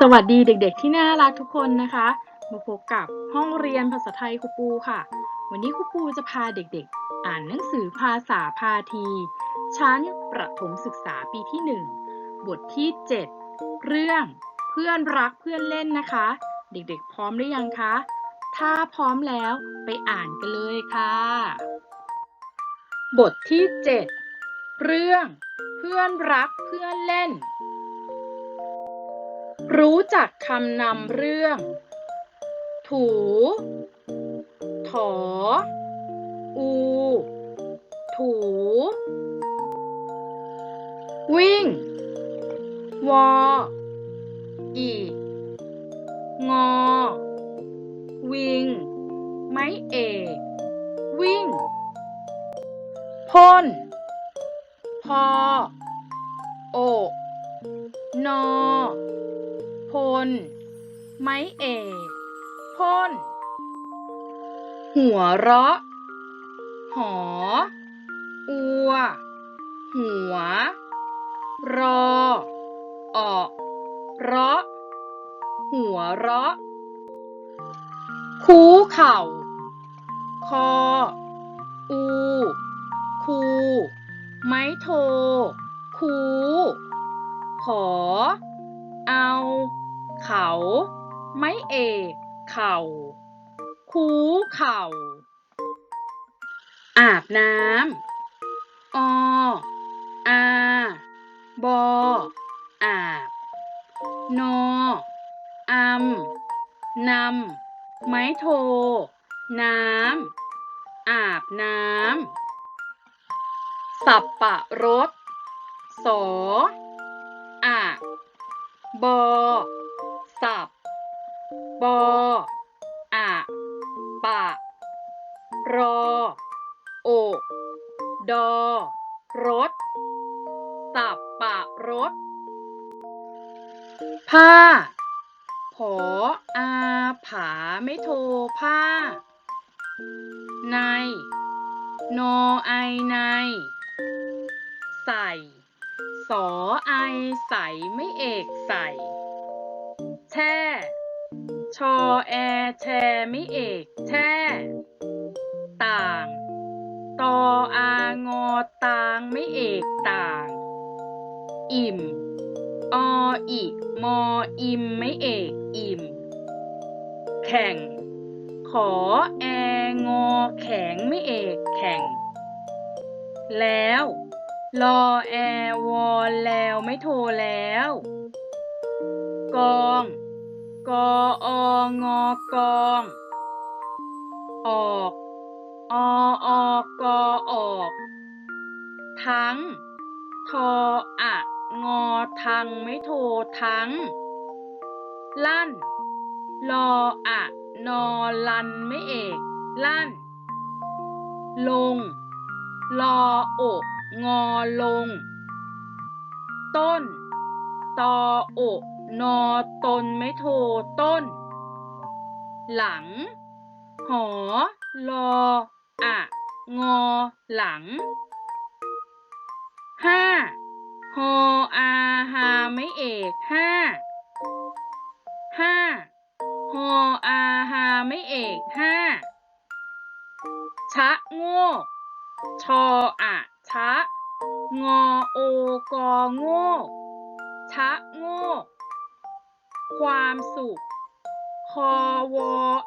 สวัสดีเด็กๆ ที่น่ารักทุกคนนะคะ มาพบกับห้องเรียนภาษาไทยครูปูค่ะ วันนี้ครูปูจะพาเด็กๆ อ่านหนังสือภาษาพาที ชั้นประถมศึกษาปีที่ 1 บทที่ 7 เรื่องเพื่อนรักเพื่อนเล่นนะคะ เด็กๆ พร้อมหรือยังคะ ถ้าพร้อมแล้วไปอ่านกันเลยค่ะ บทที่ 7 เรื่องเพื่อนรักเพื่อนเล่น รู้จักคำนำเรื่อง ถู ถอ อู ถู วิ่ง วอ อีงอ วิง ไม้เอก วิ่ง พ่น พอ โอกนอ พลไม้เอกพ่น หัวเราะ หอ อัว หัว รอ ออกเราะ หัวเราะ คูเข่า คอ อู คู ไม้โท คู ขอ เอา เขา ไม้เอก เข่า คูเข่า อาบน้ำ อ อา บอ อาบ นออำนำ ไม้โท น้ำ อาบน้ำ สับปะรดสออะบอ สับบออะปะ รอ โอ ดอ รถ สับปะรดผ้า ผออาผาไม่โทผ้า ใน นอไอใน ใส่ สอไอใส่ไม่เอกใส่ แช่ชอแอแชไม่เอกแช่ต่าง ตออางอตางไม่เอกต่าง อิ่ม ออิมออิมไม่เอกอิ่ม แข่ง ขอแองอแข็งไม่เอกแข่ง แล้ว รอแอวอแล้วไม่โทรแล้ว กอง กอองอกอง ออกอออกอออก ทั้ง ทออะงอทังไม่โททั้ง ลั่น ลออะนอลันไม่เอก ลั่น ลง ลออกงอลง ต้น ตออก นอตนไม่โทต้น หลัง หอลออะงอหลังห้าฮออาฮาไม่เอกห้าห้าฮออาฮาไม่เอกห้าชะโงกชออะชะ งอโอกอโงกชะโงก ความสุข คอว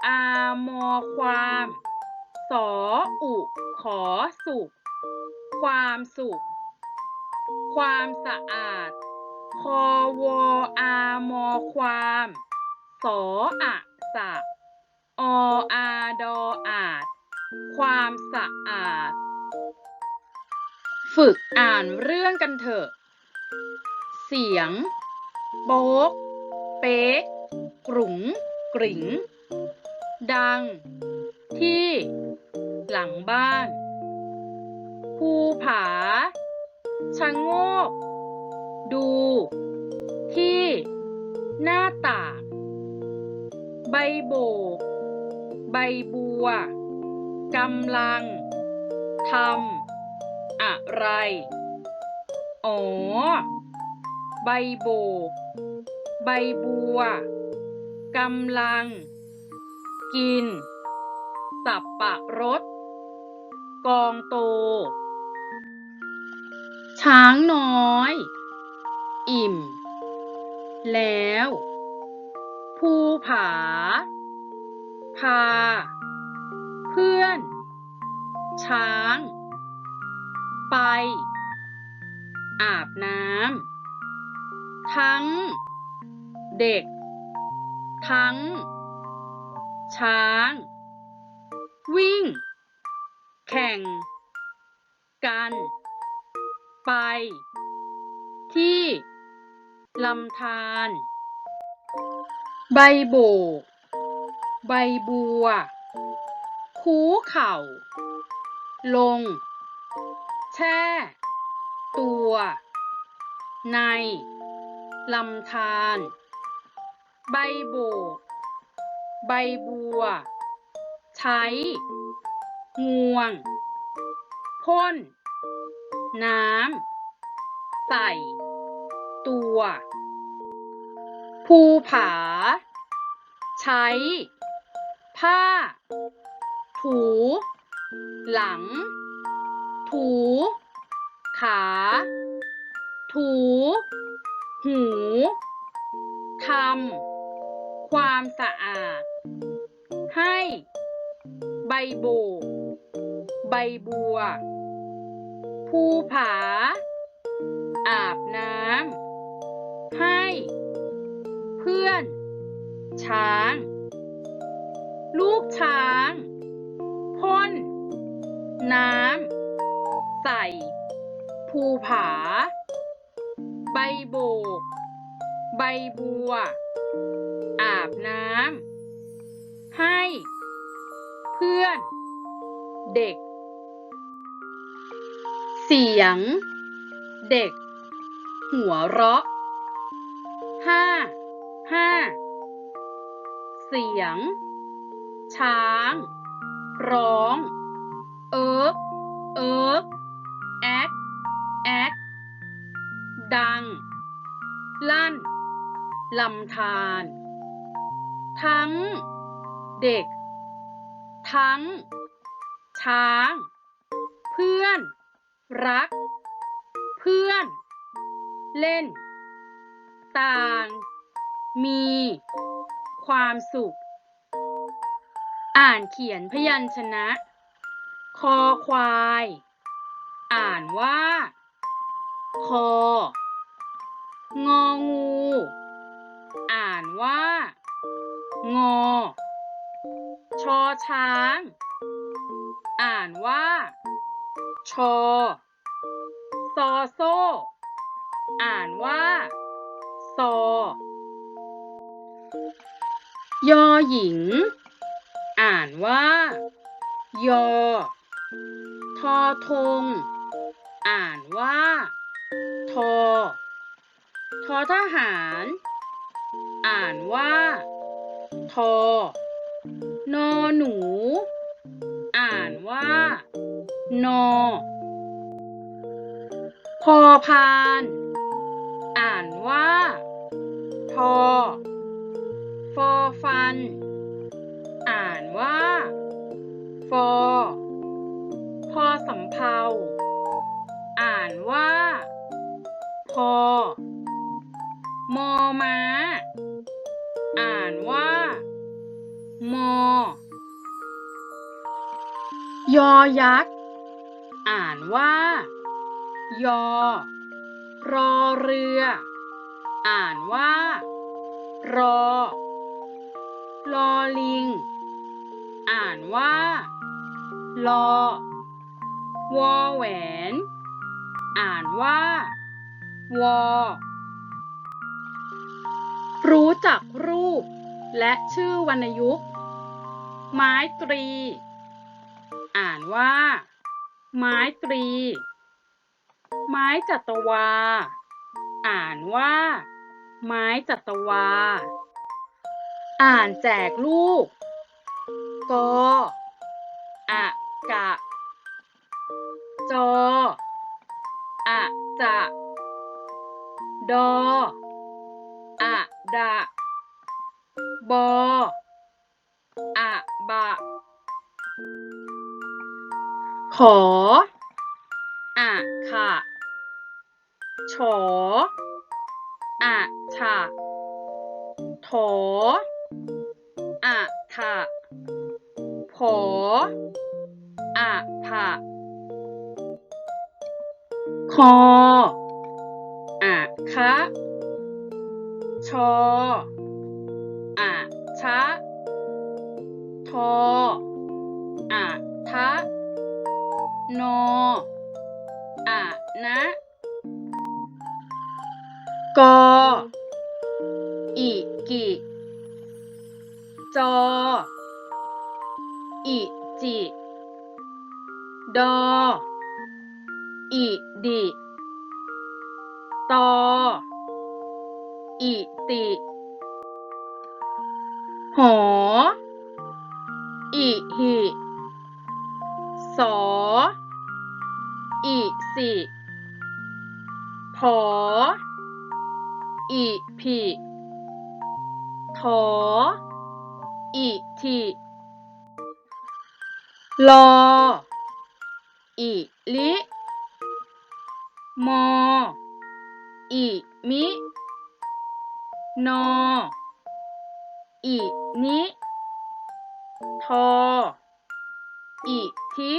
อามอความ สออุขอสุข ความสุข ความสะอาด คอวออามอความ สออะสะ ออาดออาจความสะอาด ฝึกอ่านเรื่องกันเถอะ เสียงโป๊ก เป๊กกรุ๋งกริ่งดัง ที่ หลังบ้าน ภูผาชะโงก ดู ที่ หน้าต่าง ใบโบก ใบบัวกำลังทำอะไร อ๋อ ใบโบก ใบบัวกำลัง กิน สับปะรด กองโต ช้างน้อย อิ่ม แล้ว ภูผา พา เพื่อน ช้าง ไป อาบน้ำ ทั้ง เด็ก ทั้ง ช้าง วิ่ง แข่ง กัน ไป ที่ลำธารใบโบก ใบบัว คูเข่า ลง แช่ ตัว ในลำธาร ใบโบก ใบบัว ใช้ งวง พ่น น้ำ ใส่ ตัว ภูผา ใช้ ผ้า ถู หลัง ถู ขา ถู หู ทำความสะอาด ให้ ใบโบกใบบัว ภูผา อาบน้ำให้ เพื่อน ช้าง ลูกช้างพ่น น้ำใส่ ภูผา ใบโบก ใบบัว อาบน้ำให้ เพื่อน เด็ก เสียง เด็ก หัวเราะห้าห้าเสียง ช้าง ร้อง เอิกเอิกแอกแอกดัง ลั่น ลำธาร ทั้งเด็ก ทั้ง ช้าง เพื่อน รัก เพื่อน เล่น ต่าง มี ความสุข อ่านเขียนพยัญชนะ คอควาย อ่านว่า คององู ว่า งอ ชอช้าง อ่านว่า ชอ ซอโซ่ อ่านว่า ซอ ยอหญิง อ่านว่า ยอ ทอทง อ่านว่า ทอ ทอทหาร อ่านว่า ทอ นอหนู อ่านว่า นอ พอพาน อ่านว่า ทอ ฟอฟัน อ่านว่า ฟอ พอสำเภาอ่านว่า พอ มอม้า อ่านว่า มอ ยอยักษ์ อ่านว่า ยอ รอเรือ อ่านว่า รอ ลอลิง อ่านว่า ลอ วอแหวน อ่านว่า วอ จักรูป และชื่อวรรณยุกต์ ไม้ตรี อ่านว่า ไม้ตรี ไม้จัตวา อ่านว่า ไม้จัตวา อ่านแจกลูก กออะกะ จออะจะดอ ดะบออะบะ ขออะค่ะฉออะฉะถออะทะผออะผะคออะคะ ชออะชะ ทออะทะ นออะนะ กอ อิกิ จอ อิจิ ดอ อิดิ ตอ อิติ หอ อิหิสอ อิสิผอ อิผิถออิทิลอ อิลิ มอ อิมิ นออินิ ทอ อิทิ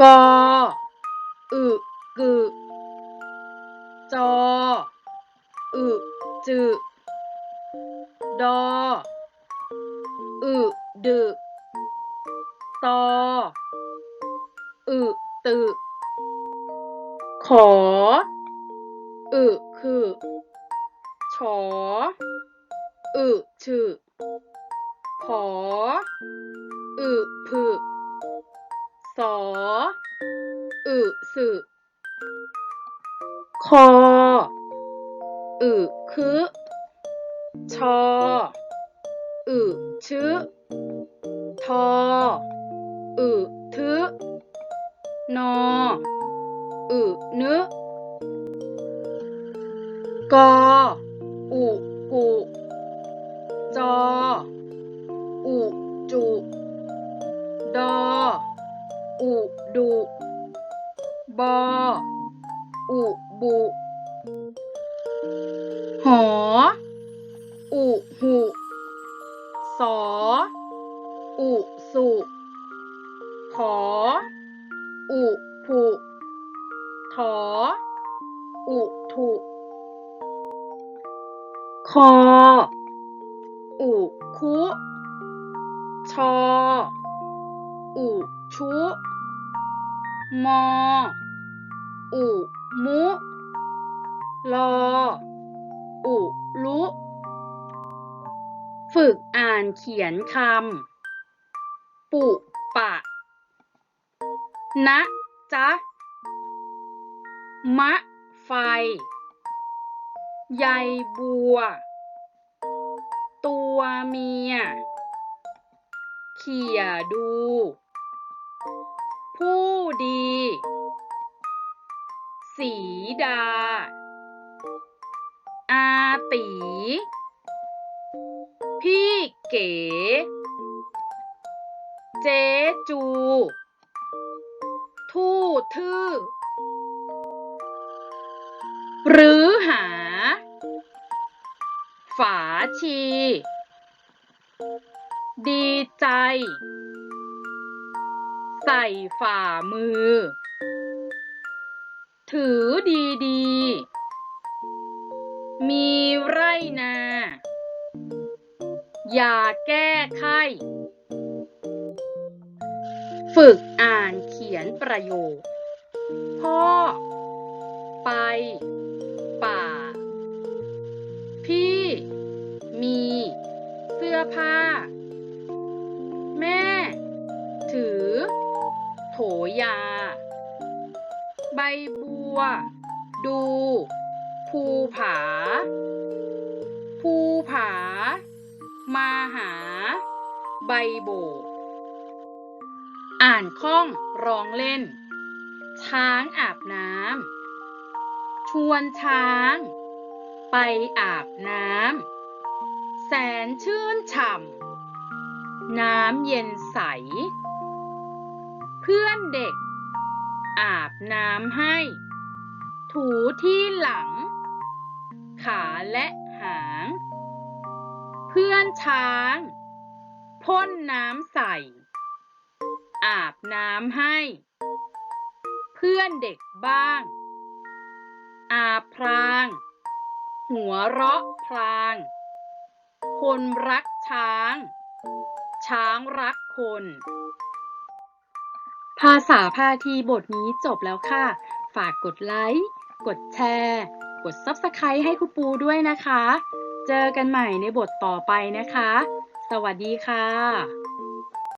กอ อึกึจอ อึจึดอ อึดึตอ อึตึขอ อึ คือฉออึฉึผออึผึสออึสึคออึคึชออึชึทออึทึนออึนึ กออุกุจออุจุ ดอ อุดุ บอ อุบุ หอ อุหุสอ อุสุ ขอ อุผุถอ อุถุ คอ อุคุ ชอ อุชุ มอ อุมุ ลอ อุลุ ฝึกอ่านเขียนคำ ปุปะ นะจ๊ะ มะไฟ ใยบัว ตัวเมีย เขี่ยดู ผู้ดี สีดา อาตี พี่เก๋ เจ๊จู ทู่ทื่อหรือ ชี ดีใจ ใส่ฝ่ามือ ถือดีๆมีไรนา อย่าแก้ไข ฝึกอ่านเขียนประโยค พ่อ ไป ป่า พี่ สื้อผ้า แม่ ถือ โถยา ใบบัว ดู ภูผา ภูผา มาหา ใบโบกอ่านคล่องร้องเล่น ช้างอาบน้ำชวนช้าง ไปอาบน้ำ แสนชื่นฉ่ำ น้ำเย็นใส เพื่อนเด็ก อาบน้ำให้ ถูที่หลัง ขาและหาง เพื่อนช้างพ่นน้ำใส อาบน้ำให้ เพื่อนเด็กบ้าง อาพราง หัวเราะพลาง คนรักช้าง ช้างรักคน ภาษาพาทีบทนี้จบแล้วค่ะ ฝากกดไลค์ กดแชร์ กด Subscribe ให้ครูปูด้วยนะคะ เจอกันใหม่ในบทต่อไปนะคะ สวัสดีค่ะ